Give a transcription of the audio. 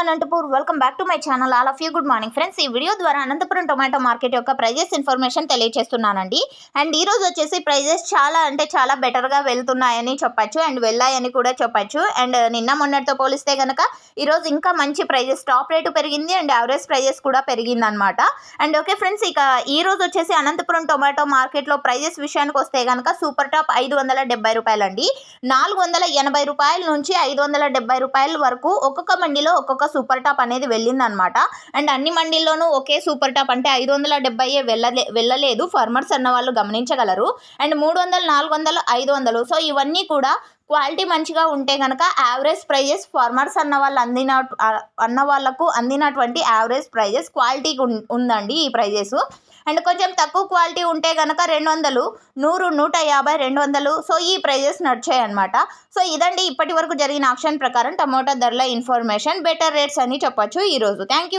Anantapur. Welcome back to my channel all of you good morning friends ఈ video ద్వారా Anantapuram tomato market యొక్క prices information తెలియజేస్తున్నానండి and ఈ రోజు వచ్చేసి ప్రైజెస్ చాలా అంటే చాలా బెటర్గా వెళ్తున్నాయని చెప్పచ్చు అండ్ వెళ్ళాయని కూడా చెప్పచ్చు. అండ్ నిన్న మొన్నటితో పోలిస్తే కనుక ఈరోజు ఇంకా మంచి ప్రైజెస్ టాప్ రేటు పెరిగింది అండ్ యావరేజ్ ప్రైజెస్ కూడా పెరిగిందనమాట అండ్ ఓకే ఫ్రెండ్స్ ఇక ఈ రోజు వచ్చేసి అనంతపురం టొమాటో మార్కెట్లో ప్రైజెస్ విషయానికి వస్తే కనుక సూపర్ టాప్ ఐదు వందల డెబ్బై రూపాయలండి. నాలుగు వందల ఎనభై రూపాయల నుంచి ఐదు వందల డెబ్బై రూపాయల వరకు ఒక్కొక్క మండిలో ఒక్కొక్క సూపర్ టాప్ అనేది వెళ్ళిందనమాట. అండ్ అన్ని మండీల్లోనూ ఒకే సూపర్ టాప్ అంటే ఐదు వందల డెబ్బై వెళ్ళలే వెళ్ళలేదు. ఫార్మర్స్ అన్న వాళ్ళు గమనించగలరు. అండ్ మూడు వందలు నాలుగు వందలు ఐదు వందలు. సో ఇవన్నీ కూడా క్వాలిటీ మంచిగా ఉంటే కనుక యావరేజ్ ప్రైజెస్ ఫార్మర్స్ అన్న వాళ్ళు అందిన అన్న వాళ్ళకు అందినటువంటి యావరేజ్ ప్రైజెస్ క్వాలిటీ ఉందండి ఈ ప్రైజెస్. అండ్ కొంచెం తక్కువ క్వాలిటీ ఉంటే కనుక రెండు వందలు నూరు నూట యాభై రెండు వందలు. సో ఈ ప్రైజెస్ నడిచాయి అనమాట సో ఇదండి ఇప్పటి వరకు జరిగిన ఆప్షన్ ప్రకారం టమోటా ధరల ఇన్ఫర్మేషన్. బెటర్ రేట్స్ అని చెప్పొచ్చు ఈరోజు. Thank you